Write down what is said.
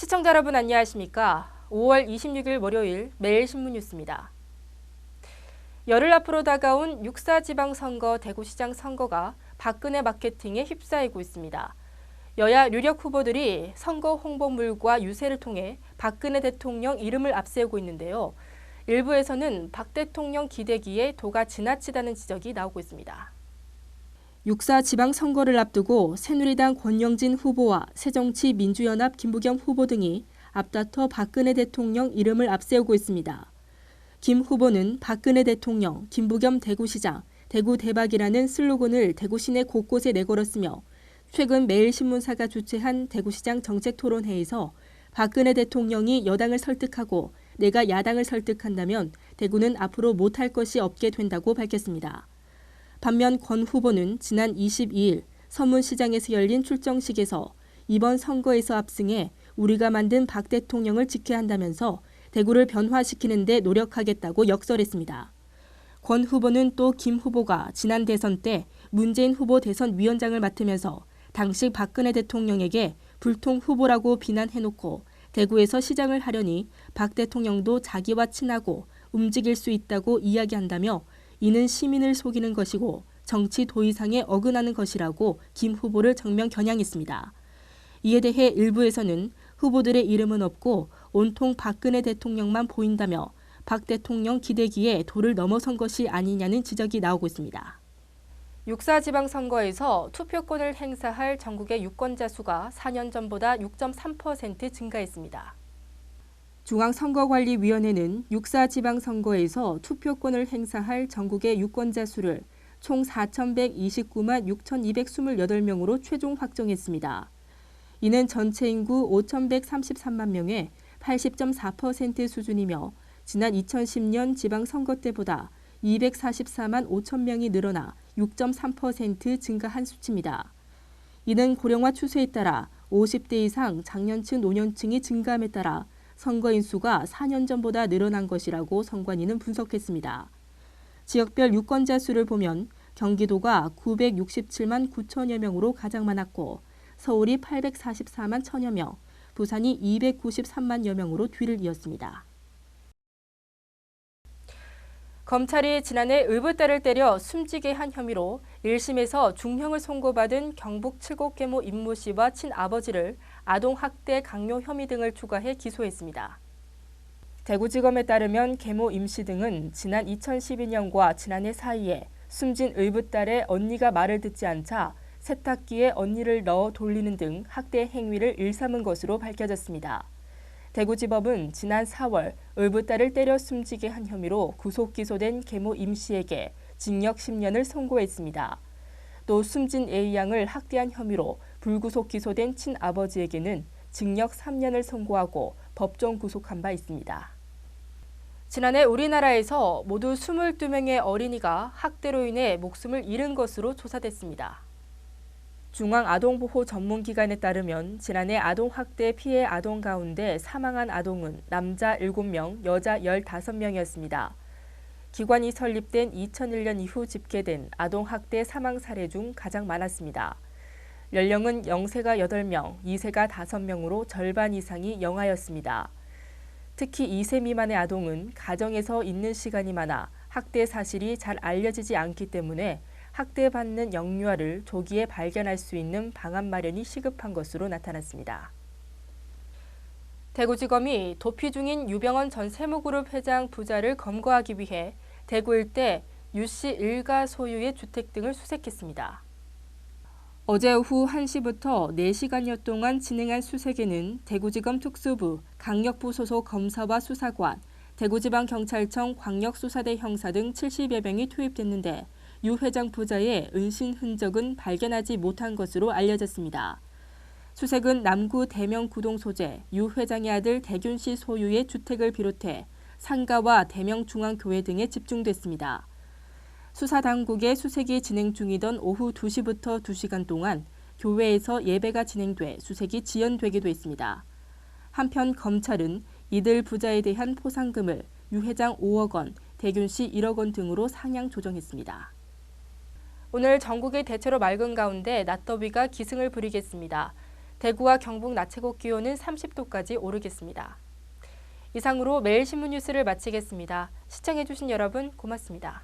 시청자 여러분 안녕하십니까? 5월 26일 월요일 매일신문 뉴스입니다. 열흘 앞으로 다가온 6사 지방선거 대구시장 선거가 박근혜 마케팅에 휩싸이고 있습니다. 여야 유력 후보들이 선거 홍보물과 유세를 통해 박근혜 대통령 이름을 앞세우고 있는데요. 일부에서는 박 대통령 기대기에 도가 지나치다는 지적이 나오고 있습니다. 6사 지방선거를 앞두고 새누리당 권영진 후보와 새정치 민주연합 김부겸 후보 등이 앞다퉈 박근혜 대통령 이름을 앞세우고 있습니다. 김 후보는 박근혜 대통령, 김부겸 대구시장, 대구 대박이라는 슬로건을 대구 시내 곳곳에 내걸었으며 최근 매일신문사가 주최한 대구시장 정책토론회에서 박근혜 대통령이 여당을 설득하고 내가 야당을 설득한다면 대구는 앞으로 못할 것이 없게 된다고 밝혔습니다. 반면 권 후보는 지난 22일 서문시장에서 열린 출정식에서 이번 선거에서 압승해 우리가 만든 박 대통령을 지켜야 한다면서 대구를 변화시키는 데 노력하겠다고 역설했습니다. 권 후보는 또 김 후보가 지난 대선 때 문재인 후보 대선 위원장을 맡으면서 당시 박근혜 대통령에게 불통 후보라고 비난해놓고 대구에서 시장을 하려니 박 대통령도 자기와 친하고 움직일 수 있다고 이야기한다며 이는 시민을 속이는 것이고 정치 도의상에 어긋나는 것이라고 김 후보를 정면 겨냥했습니다. 이에 대해 일부에서는 후보들의 이름은 없고 온통 박근혜 대통령만 보인다며 박 대통령 기대기에 도를 넘어선 것이 아니냐는 지적이 나오고 있습니다. 6사 지방선거에서 투표권을 행사할 전국의 유권자 수가 4년 전보다 6.3% 증가했습니다. 중앙선거관리위원회는 6사 지방선거에서 투표권을 행사할 전국의 유권자 수를 총 4,129만 6,228명으로 최종 확정했습니다. 이는 전체 인구 5,133만 명의 80.4% 수준이며 지난 2010년 지방선거 때보다 244만 5천 명이 늘어나 6.3% 증가한 수치입니다. 이는 고령화 추세에 따라 50대 이상 장년층 노년층이 증가함에 따라 선거인 수가 4년 전보다 늘어난 것이라고 선관위는 분석했습니다. 지역별 유권자 수를 보면 경기도가 967만 9천여 명으로 가장 많았고 서울이 844만 천여 명, 부산이 293만여 명으로 뒤를 이었습니다. 검찰이 지난해 의붓딸을 때려 숨지게 한 혐의로 1심에서 중형을 선고받은 경북 칠곡계모 임모 씨와 친아버지를 아동학대 강요 혐의 등을 추가해 기소했습니다. 대구지검에 따르면 계모 임 씨 등은 지난 2012년과 지난해 사이에 숨진 의붓딸의 언니가 말을 듣지 않자 세탁기에 언니를 넣어 돌리는 등 학대 행위를 일삼은 것으로 밝혀졌습니다. 대구지법은 지난 4월 의붓딸을 때려 숨지게 한 혐의로 구속 기소된 계모 임 씨에게 징역 10년을 선고했습니다. 또 숨진 A 양을 학대한 혐의로 불구속 기소된 친아버지에게는 징역 3년을 선고하고 법정 구속한 바 있습니다. 지난해 우리나라에서 모두 22명의 어린이가 학대로 인해 목숨을 잃은 것으로 조사됐습니다. 중앙아동보호 전문기관에 따르면 지난해 아동학대 피해 아동 가운데 사망한 아동은 남자 7명, 여자 15명이었습니다. 기관이 설립된 2001년 이후 집계된 아동학대 사망 사례 중 가장 많았습니다. 연령은 0세가 8명, 2세가 5명으로 절반 이상이 영아였습니다. 특히 2세 미만의 아동은 가정에서 있는 시간이 많아 학대 사실이 잘 알려지지 않기 때문에 학대받는 영유아를 조기에 발견할 수 있는 방안 마련이 시급한 것으로 나타났습니다. 대구지검이 도피 중인 유병헌 전 세무그룹 회장 부자를 검거하기 위해 대구 일대 유씨 일가 소유의 주택 등을 수색했습니다. 어제 오후 1시부터 4시간여 동안 진행한 수색에는 대구지검 특수부, 강력부 소속 검사와 수사관, 대구지방경찰청 광역수사대 형사 등 70여 명이 투입됐는데 유 회장 부자의 은신 흔적은 발견하지 못한 것으로 알려졌습니다. 수색은 남구 대명 구동 소재 유 회장의 아들 대균 씨 소유의 주택을 비롯해 상가와 대명 중앙교회 등에 집중됐습니다. 수사 당국의 수색이 진행 중이던 오후 2시부터 2시간 동안 교회에서 예배가 진행돼 수색이 지연되기도 했습니다. 한편 검찰은 이들 부자에 대한 포상금을 유 회장 5억 원, 대균 씨 1억 원 등으로 상향 조정했습니다. 오늘 전국이 대체로 맑은 가운데 낮더위가 기승을 부리겠습니다. 대구와 경북 낮 최고 기온은 30도까지 오르겠습니다. 이상으로 매일 신문 뉴스를 마치겠습니다. 시청해주신 여러분 고맙습니다.